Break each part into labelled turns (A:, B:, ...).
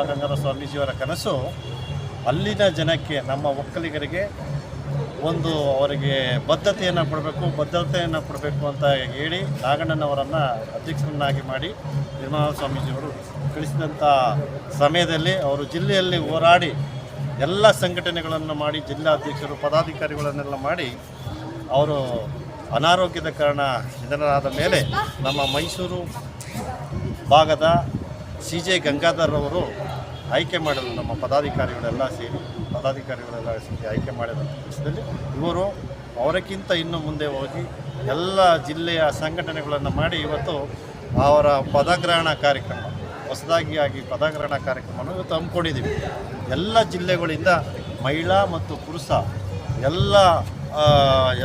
A: ಗಂಗಾಧರ ಸ್ವಾಮೀಜಿಯವರ ಕನಸು ಅಲ್ಲಿನ ಜನಕ್ಕೆ, ನಮ್ಮ ಒಕ್ಕಲಿಗರಿಗೆ ಒಂದು ಅವರಿಗೆ ಬದ್ಧತೆಯನ್ನು ಕೊಡಬೇಕು ಬದ್ಧತೆಯನ್ನು ಕೊಡಬೇಕು ಅಂತ ಹೇಳಿ ನಾಗಣ್ಣನವರನ್ನು ಅಧ್ಯಕ್ಷರನ್ನಾಗಿ ಮಾಡಿ ನಿರ್ಮಲಾ ಸ್ವಾಮೀಜಿಯವರು ಕಳಿಸಿದಂಥ ಸಮಯದಲ್ಲಿ ಅವರು ಜಿಲ್ಲೆಯಲ್ಲಿ ಹೋರಾಡಿ ಎಲ್ಲ ಸಂಘಟನೆಗಳನ್ನು ಮಾಡಿ, ಜಿಲ್ಲಾಧ್ಯಕ್ಷರು, ಪದಾಧಿಕಾರಿಗಳನ್ನೆಲ್ಲ ಮಾಡಿ ಅವರು ಅನಾರೋಗ್ಯದ ಕಾರಣ ನಿಧನರಾದ ಮೇಲೆ ನಮ್ಮ ಮೈಸೂರು ಭಾಗದ ಸಿ ಜೆ ಗಂಗಾಧರ್ ಅವರು ಆಯ್ಕೆ ಮಾಡಿದ್ರು, ನಮ್ಮ ಪದಾಧಿಕಾರಿಗಳೆಲ್ಲ ಸೇರಿ ಪದಾಧಿಕಾರಿಗಳೆಲ್ಲ ಸೇರಿ ಆಯ್ಕೆ ಮಾಡಿದ ಪಕ್ಷದಲ್ಲಿ ಇವರು ಅವರಕ್ಕಿಂತ ಇನ್ನು ಮುಂದೆ ಹೋಗಿ ಎಲ್ಲ ಜಿಲ್ಲೆಯ ಸಂಘಟನೆಗಳನ್ನು ಮಾಡಿ ಇವತ್ತು ಅವರ ಪದಗ್ರಹಣ ಕಾರ್ಯಕ್ರಮ, ಹೊಸದಾಗಿ ಆಗಿ ಪದಗ್ರಹಣ ಕಾರ್ಯಕ್ರಮವನ್ನು ಇವತ್ತು ಹಮ್ಮಿಕೊಂಡಿದ್ದೀವಿ. ಎಲ್ಲ ಜಿಲ್ಲೆಗಳಿಂದ ಮಹಿಳಾ ಮತ್ತು ಪುರುಷ, ಎಲ್ಲ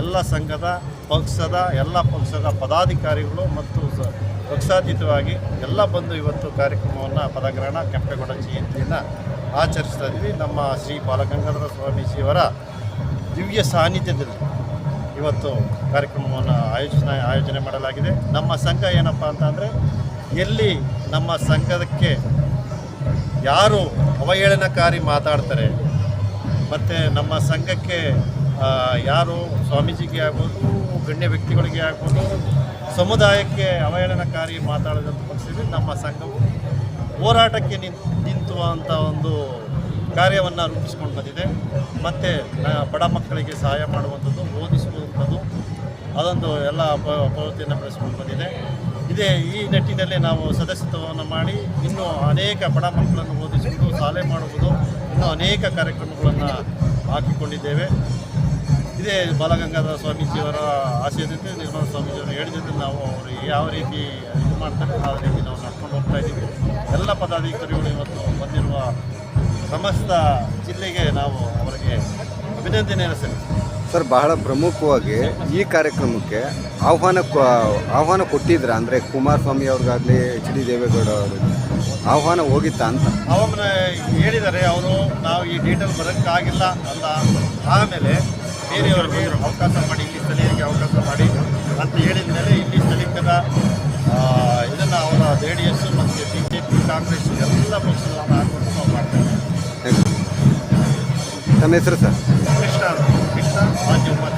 A: ಎಲ್ಲ ಸಂಘದ, ಪಕ್ಷದ, ಎಲ್ಲ ಪಕ್ಷದ ಪದಾಧಿಕಾರಿಗಳು ಮತ್ತು ಪಕ್ಷಾತೀತವಾಗಿ ಎಲ್ಲ ಬಂದು ಇವತ್ತು ಕಾರ್ಯಕ್ರಮವನ್ನು ಪದಗ್ರಹಣ ಕೆಂಪೇಗೌಡ ಜಯಂತಿಯನ್ನು ಆಚರಿಸ್ತಾ ಇದ್ದೀವಿ. ನಮ್ಮ ಶ್ರೀ ಬಾಲಗಂಗಾಧರ ಸ್ವಾಮೀಜಿಯವರ ದಿವ್ಯ ಸಾನ್ನಿಧ್ಯದಲ್ಲಿ ಇವತ್ತು ಕಾರ್ಯಕ್ರಮವನ್ನು ಆಯೋಜನೆ ಆಯೋಜನೆ ಮಾಡಲಾಗಿದೆ. ನಮ್ಮ ಸಂಘ ಏನಪ್ಪ ಅಂತಂದರೆ ಎಲ್ಲಿ ನಮ್ಮ ಸಂಘಕ್ಕೆ ಯಾರು ಅವಹೇಳನಕಾರಿ ಮಾತಾಡ್ತಾರೆ, ಮತ್ತು ನಮ್ಮ ಸಂಘಕ್ಕೆ ಯಾರು ಸ್ವಾಮೀಜಿಗೆ ಆಗ್ಬೋದು, ಗಣ್ಯ ವ್ಯಕ್ತಿಗಳಿಗೆ ಆಗ್ಬೋದು, ಸಮುದಾಯಕ್ಕೆ ಅವಹೇಳನಕಾರಿ ಮಾತಾಡಿದಂಥ ಪಕ್ಷದಲ್ಲಿ ನಮ್ಮ ಸಂಘವು ಹೋರಾಟಕ್ಕೆ ನಿಂತು ಒಂದು ಕಾರ್ಯವನ್ನು ರೂಪಿಸ್ಕೊಂಡು ಬಂದಿದೆ. ಮತ್ತು ಬಡ ಮಕ್ಕಳಿಗೆ ಸಹಾಯ ಮಾಡುವಂಥದ್ದು, ಓದಿಸುವಂಥದ್ದು, ಅದೊಂದು ಎಲ್ಲ ಪ್ರವೃತ್ತಿಯನ್ನು ಬೆಳೆಸ್ಕೊಂಡು ಬಂದಿದೆ. ಇದೇ ಈ ನಿಟ್ಟಿನಲ್ಲಿ ನಾವು ಸದಸ್ಯತ್ವವನ್ನು ಮಾಡಿ ಇನ್ನೂ ಅನೇಕ ಬಡ ಮಕ್ಕಳನ್ನು ಓದಿಸುವುದು, ಶಾಲೆ ಮಾಡುವುದು, ಇನ್ನೂ ಅನೇಕ ಕಾರ್ಯಕ್ರಮಗಳನ್ನು ಹಾಕಿಕೊಂಡಿದ್ದೇವೆ. ಇದೇ ಬಾಲಗಂಗಾಧರ ಸ್ವಾಮೀಜಿಯವರ ಆಶಯದಂತೆ ನಿರ್ಮಲ ಸ್ವಾಮೀಜಿಯವರು ಹೇಳಿದಂತೆ ನಾವು ಅವರು ಯಾವ ರೀತಿ ಇದು ಮಾಡ್ತಾರೆ ಆ ರೀತಿ ನಾವು ನಡ್ಕೊಂಡು ಹೋಗ್ತಾ ಇದ್ದೀವಿ. ಎಲ್ಲ ಪದಾಧಿಕಾರಿಗಳು ಇವತ್ತು ಬಂದಿರುವ ಸಮಸ್ತ ಜಿಲ್ಲೆಗೆ ನಾವು ಅವರಿಗೆ ಅಭಿನಂದನೆ ಸರ್
B: ಸರ್ ಬಹಳ ಪ್ರಮುಖವಾಗಿ ಈ ಕಾರ್ಯಕ್ರಮಕ್ಕೆ ಆಹ್ವಾನ ಆಹ್ವಾನ ಕೊಟ್ಟಿದ್ರ ಅಂದರೆ ಕುಮಾರಸ್ವಾಮಿ ಅವ್ರಿಗಾಗಲಿ ಎಚ್ ಡಿ ದೇವೇಗೌಡ ಅವ್ರಿಗೆ ಆಹ್ವಾನ ಹೋಗಿತ್ತ ಅಂತ?
A: ಅವನ್ನ ಹೇಳಿದ್ದಾರೆ ಅವರು ನಾವು ಈ ಡೀಟೇಲ್ ಬರೋಕ್ಕಾಗಿಲ್ಲ ಅಂತ ಆಮೇಲೆ ಬೇರೆಯವ್ರಿಗೆ ಅವಕಾಶ ಮಾಡಿ ಇಲ್ಲಿ ಸ್ಥಳೀಯರಿಗೆ ಅವಕಾಶ ಮಾಡಿ ಅಂತ ಹೇಳಿದ ಮೇಲೆ ಇಲ್ಲಿ ಸ್ಥಳೀಯರ ಇದನ್ನು ಅವರ ಜೆ ಡಿ ಎಸ್ ಮತ್ತು ಬಿ ಜೆ ಪಿ ಕಾಂಗ್ರೆಸ್ ಎಲ್ಲ ಪಕ್ಷಗಳನ್ನು ಹಾಕೊಂಡು ನಾವು ಮಾಡ್ತೇವೆ
B: ನನ್ನ ಹೆಸರು ಸರ್?
A: ಕೃಷ್ಣ ಕೃಷ್ಣ ರಾಜ್ಯಕುಮಾರ್